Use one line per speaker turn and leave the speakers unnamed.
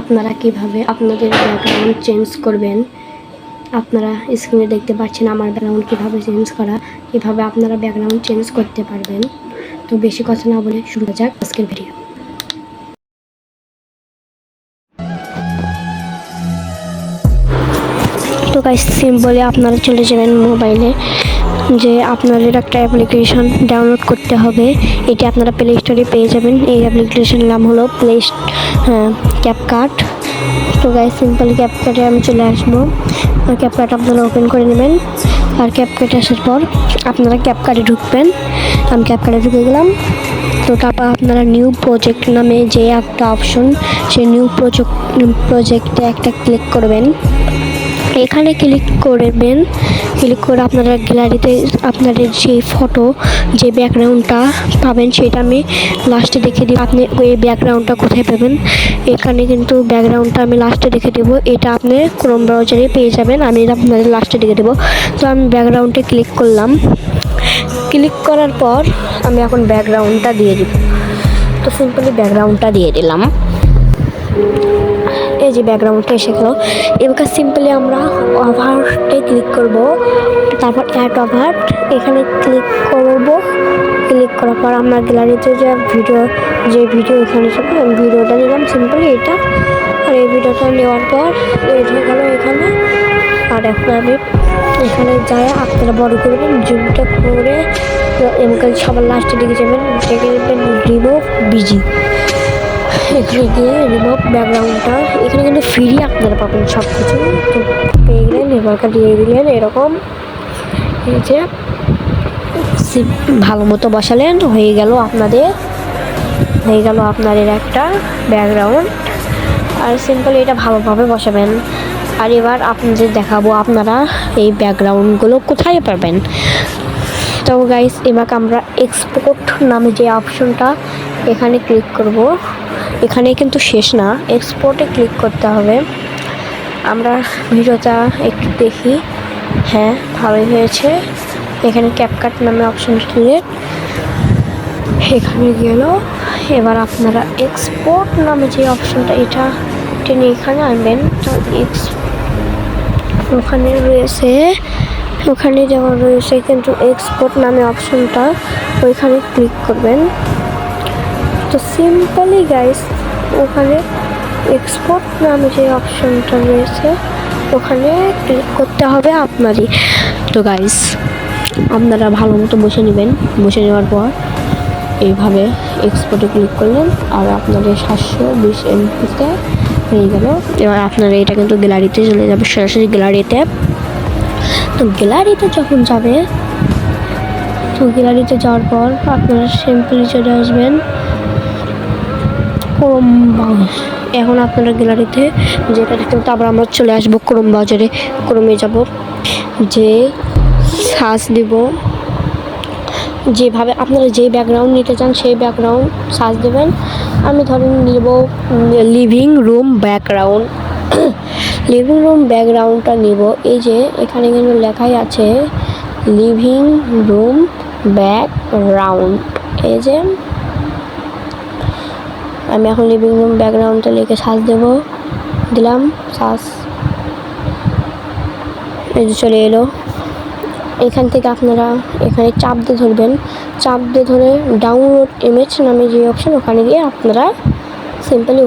আপনারা কীভাবে আপনাদের ব্যাকগ্রাউন্ড চেঞ্জ করবেন? আপনারা স্ক্রিনে দেখতে পাচ্ছেন আমার ব্যাকগ্রাউন্ড কীভাবে চেঞ্জ করা, কীভাবে আপনারা ব্যাকগ্রাউন্ড চেঞ্জ করতে পারবেন। তো বেশি কথা না বলে শুরু যাক আজকের ভিডিও তো গাইস সিম্পলি আপনারা চলে যাবেন মোবাইলে যে আপনাদের একটা অ্যাপ্লিকেশন ডাউনলোড করতে হবে, এটি আপনারা প্লে স্টোরে পেয়ে যাবেন। এই অ্যাপ্লিকেশনের নাম হলো প্লে ক্যাপকাট তো গাইস সিম্পলি ক্যাপকাটে আমি চলে আসব। আর ক্যাপকাট আপনারা ওপেন করে নেবেন। আর ক্যাপকাটে আসার পর আপনারা ক্যাপকাটে ঢুকবেন। আমি ক্যাপকাটে ঢুকে গেলাম। তো তারপর আপনারা নিউ প্রজেক্ট নামে যে একটা অপশন সেই নিউ প্রজেক্ট প্রজেক্টে একটা ক্লিক করবেন। এখানে ক্লিক করবেন ক্লিক করে আপনারা গ্যালারিতে আপনাদের যে ফটো, যে ব্যাকগ্রাউন্ডটা পাবেন সেটা আমি লাস্টে দেখে দিব। আপনি ওই ব্যাকগ্রাউন্ডটা কোথায় পাবেন? এখানে কিন্তু ব্যাকগ্রাউন্ডটা আমি লাস্টে দেখে দেবো। এটা আপনি ক্রোম ব্রাউজারে পেয়ে যাবেন। আমি আপনাদের লাস্টে দেখে দেবো। তো আমি ব্যাকগ্রাউন্ডে ক্লিক করলাম। ক্লিক করার পর আমি এখন ব্যাকগ্রাউন্ডটা দিয়ে দিব। তো সিম্পলি ব্যাকগ্রাউন্ডটা দিয়ে দিলাম। যে ব্যাকগ্রাউন্ডটা এসে গেল। এবার সিম্পলি আমরা ওভারটে ক্লিক করব। তারপর অ্যাড ওভার এখানে ক্লিক করব। ক্লিক করার পর আমরা গ্যালারিতে যে ভিডিও যে ভিডিও এখানে ভিডিওটা নিলাম সিম্পলি এটা। আর এই ভিডিওটা নেওয়ার পর হয়ে গেল এখানে। আর এখন আমি এখানে যাই, আপনারা বড় করবেন জুমটা করে এমকাল সবার লাস্টে দিকে যাবেন, দেখে রিমুভ বিজি এখানে গিয়ে রিমুভ ব্যাকগ্রাউন্ডটা এখানে কিন্তু ফ্রি আপনারা পাবেন সব কিছু তো পেয়ে গেলেন রিমার্কা দিয়ে দিলেন, এরকম। এই যে ভালো মতো বসালেন, হয়ে গেল আপনাদের, হয়ে গেল আপনাদের একটা ব্যাকগ্রাউন্ড আর সিম্পল এটা ভালোভাবে বসাবেন। আর এবার আপনাদের দেখাবো আপনারা এই ব্যাকগ্রাউন্ডগুলো কোথায় পাবেন। তো গাইস এবার আমরা এক্সপোর্ট নামে যে অপশনটা এখানে ক্লিক করব। এখানে কিন্তু শেষ না। এক্সপোর্টে ক্লিক করতে হবে। আমরা ভিডিওটা একটু দেখি। হ্যাঁ ভালোই হয়েছে। এখানে ক্যাপকাট নামে অপশন ক্লিক এখানে গেল। এবার আপনারা এক্সপোর্ট নামে যে অপশনটা এটা টেনে এখানে আনবেন। তো এক্স ওখানে রয়েছে। ওখানে যেমন রয়েছে, কিন্তু এক্সপোর্ট নামে অপশনটা ওইখানে ক্লিক করবেন। তো সিম্পলি গাইস ওখানে এক্সপোর্ট নামে যে অপশনটা রয়েছে, ওখানে ক্লিক করতে হবে আপনারই। তো গাইস আপনারা ভালো মতো বসে নেবেন। বসে নেওয়ার পর এইভাবে এক্সপোর্টে ক্লিক করলেন, আর আপনাদের সাতশো বিশ এমপিতে হয়ে গেল। এবার আপনারা এটা কিন্তু গ্যালারিতে চলে যাবে, সরাসরি গ্যালারিতে তো গ্যালারিতে যখন যাবে, তো গ্যালারিতে যাওয়ার পর আপনারা সিম্পলি চলে আসবেন। ক্রোম ব্রাউজ এখন আপনারা গ্যালারিতে যেটা দেখতে তারপর আমরা চলে আসব ক্রোম বাজারে ক্রোমে যাব। যে সার্চ দিব। যেভাবে আপনারা যে ব্যাকগ্রাউন্ড নিতে চান, সেই ব্যাকগ্রাউন্ড সার্চ দেবেন। আমি ধরেন নিব living room background living room ব্যাকগ্রাউন্ডটা নিব। এই যে এখানে কিন্তু লেখাই আছে লিভিং রুম ব্যাকগ্রাউন্ড এই যে আমি এখন লিভিং রুম ব্যাকগ্রাউন্ডটা লিখে সাজ দেব। দিলাম, সাজ। এই যে চলে এলো। এখান থেকে আপনারা এখানে চাপ দিয়ে ধরবেন। চাপ দিয়ে ধরে ডাউনলোড ইমেজ নামে যে অপশান ওখানে গিয়ে আপনারা সিম্পলি